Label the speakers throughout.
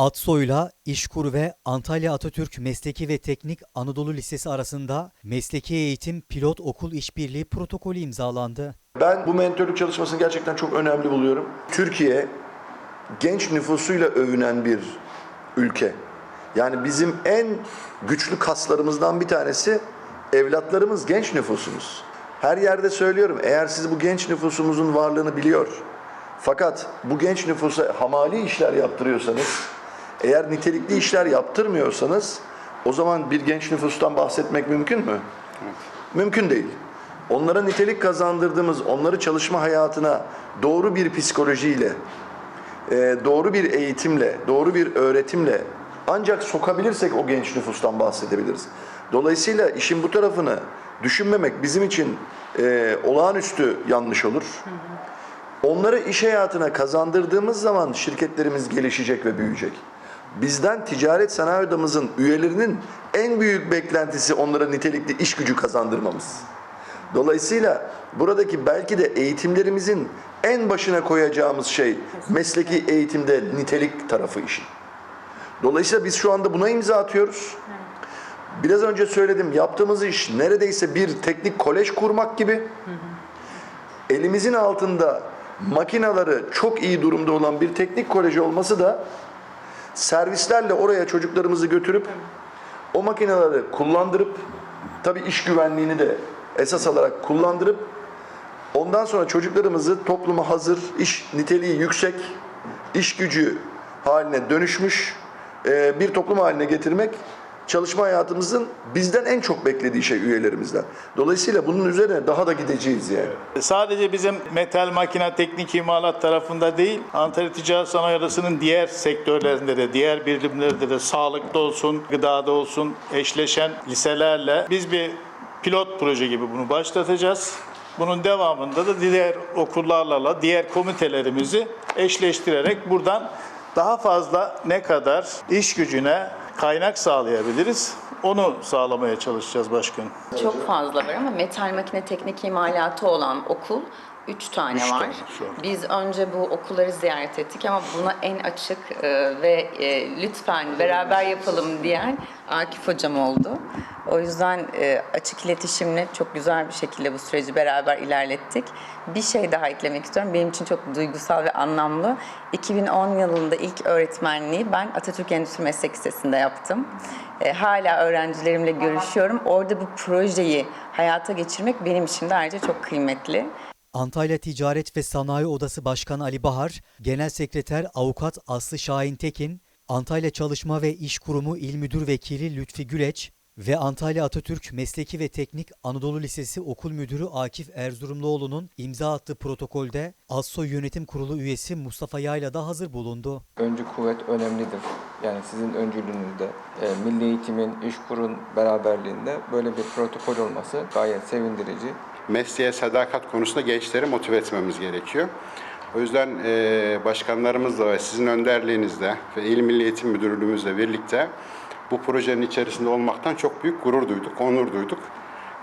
Speaker 1: Atsoy'la İşkur ve Antalya Atatürk Mesleki ve Teknik Anadolu Lisesi arasında mesleki eğitim pilot okul işbirliği protokolü imzalandı.
Speaker 2: Ben bu mentörlük çalışmasını gerçekten çok önemli buluyorum. Türkiye genç nüfusuyla övünen bir ülke. Yani bizim en güçlü kaslarımızdan bir tanesi evlatlarımız, genç nüfusumuz. Her yerde söylüyorum eğer siz bu genç nüfusumuzun varlığını biliyor fakat bu genç nüfusa hamali işler yaptırıyorsanız, eğer nitelikli işler yaptırmıyorsanız o zaman bir genç nüfustan bahsetmek mümkün mü? Mümkün değil. Onlara nitelik kazandırdığımız, onları çalışma hayatına doğru bir psikolojiyle, e, doğru bir eğitimle, doğru bir öğretimle ancak sokabilirsek o genç nüfustan bahsedebiliriz. Dolayısıyla işin bu tarafını düşünmemek bizim için e, olağanüstü yanlış olur. Onları iş hayatına kazandırdığımız zaman şirketlerimiz gelişecek ve büyüyecek. Bizden ticaret sanayi odamızın üyelerinin en büyük beklentisi onlara nitelikli iş gücü kazandırmamız. Dolayısıyla buradaki belki de eğitimlerimizin en başına koyacağımız şey mesleki eğitimde nitelik tarafı işin. Dolayısıyla biz şu anda buna imza atıyoruz. Biraz önce söyledim yaptığımız iş neredeyse bir teknik kolej kurmak gibi. Elimizin altında makinaları çok iyi durumda olan bir teknik koleji olması da servislerle oraya çocuklarımızı götürüp o makineleri kullandırıp tabii iş güvenliğini de esas alarak kullandırıp ondan sonra çocuklarımızı topluma hazır, iş niteliği yüksek, iş gücü haline dönüşmüş e, bir toplum haline getirmek çalışma hayatımızın bizden en çok beklediği şey üyelerimizden. Dolayısıyla bunun üzerine daha da gideceğiz yani.
Speaker 3: Sadece bizim metal makine teknik imalat tarafında değil, Antalya Ticaret Sanayi Odası'nın diğer sektörlerinde de, diğer birimlerde de sağlıkta olsun, gıdada olsun eşleşen liselerle biz bir pilot proje gibi bunu başlatacağız. Bunun devamında da diğer okullarla, diğer komitelerimizi eşleştirerek buradan daha fazla ne kadar iş gücüne kaynak sağlayabiliriz? Onu sağlamaya çalışacağız başkanım.
Speaker 4: Çok fazla var ama metal makine teknik imalatı olan okul 3 tane
Speaker 3: Üç
Speaker 4: var.
Speaker 3: tane şu an.
Speaker 4: Biz önce bu okulları ziyaret ettik ama buna en açık e, ve e, lütfen beraber yapalım diyen Akif hocam oldu. O yüzden e, açık iletişimle çok güzel bir şekilde bu süreci beraber ilerlettik. Bir şey daha eklemek istiyorum. Benim için çok duygusal ve anlamlı. 2010 yılında ilk öğretmenliği ben Atatürk Endüstri Meslek Lisesi'nde yaptım. E, hala öğrencilerimle görüşüyorum. Orada bu projeyi hayata geçirmek benim için de ayrıca çok kıymetli.
Speaker 1: Antalya Ticaret ve Sanayi Odası Başkanı Ali Bahar, Genel Sekreter Avukat Aslı Şahin Tekin, Antalya Çalışma ve İş Kurumu İl Müdür Vekili Lütfi Güleç ve Antalya Atatürk Mesleki ve Teknik Anadolu Lisesi Okul Müdürü Akif Erzurumluoğlu'nun imza attığı protokolde ASSO Yönetim Kurulu üyesi Mustafa Yayla da hazır bulundu.
Speaker 5: Öncü kuvvet önemlidir. Yani sizin öncülüğünüzde, e, Milli Eğitim'in, İşkur'un beraberliğinde böyle bir protokol olması gayet sevindirici.
Speaker 6: Mesleğe sadakat konusunda gençleri motive etmemiz gerekiyor. O yüzden e, başkanlarımızla ve sizin önderliğinizle ve İl Milli Eğitim Müdürlüğümüzle birlikte bu projenin içerisinde olmaktan çok büyük gurur duyduk, onur duyduk.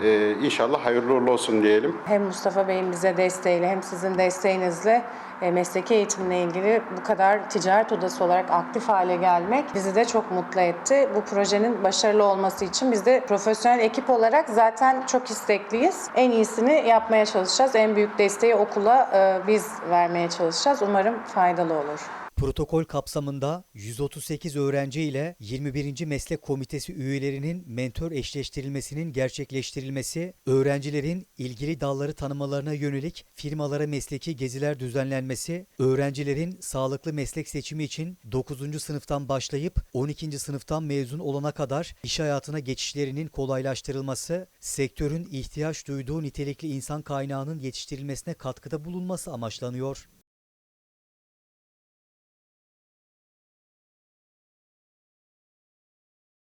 Speaker 6: E, inşallah hayırlı uğurlu olsun diyelim.
Speaker 7: Hem Mustafa Bey'in bize desteğiyle hem sizin desteğinizle mesleki eğitimle ilgili bu kadar ticaret odası olarak aktif hale gelmek bizi de çok mutlu etti. Bu projenin başarılı olması için biz de profesyonel ekip olarak zaten çok istekliyiz. En iyisini yapmaya çalışacağız. En büyük desteği okula e, biz vermeye çalışacağız. Umarım faydalı olur.
Speaker 1: Protokol kapsamında 138 öğrenci ile 21. Meslek Komitesi üyelerinin mentor eşleştirilmesinin gerçekleştirilmesi, öğrencilerin ilgili dalları tanımalarına yönelik firmalara mesleki geziler düzenlenmesi, öğrencilerin sağlıklı meslek seçimi için 9. sınıftan başlayıp 12. sınıftan mezun olana kadar iş hayatına geçişlerinin kolaylaştırılması, sektörün ihtiyaç duyduğu nitelikli insan kaynağının yetiştirilmesine katkıda bulunması amaçlanıyor.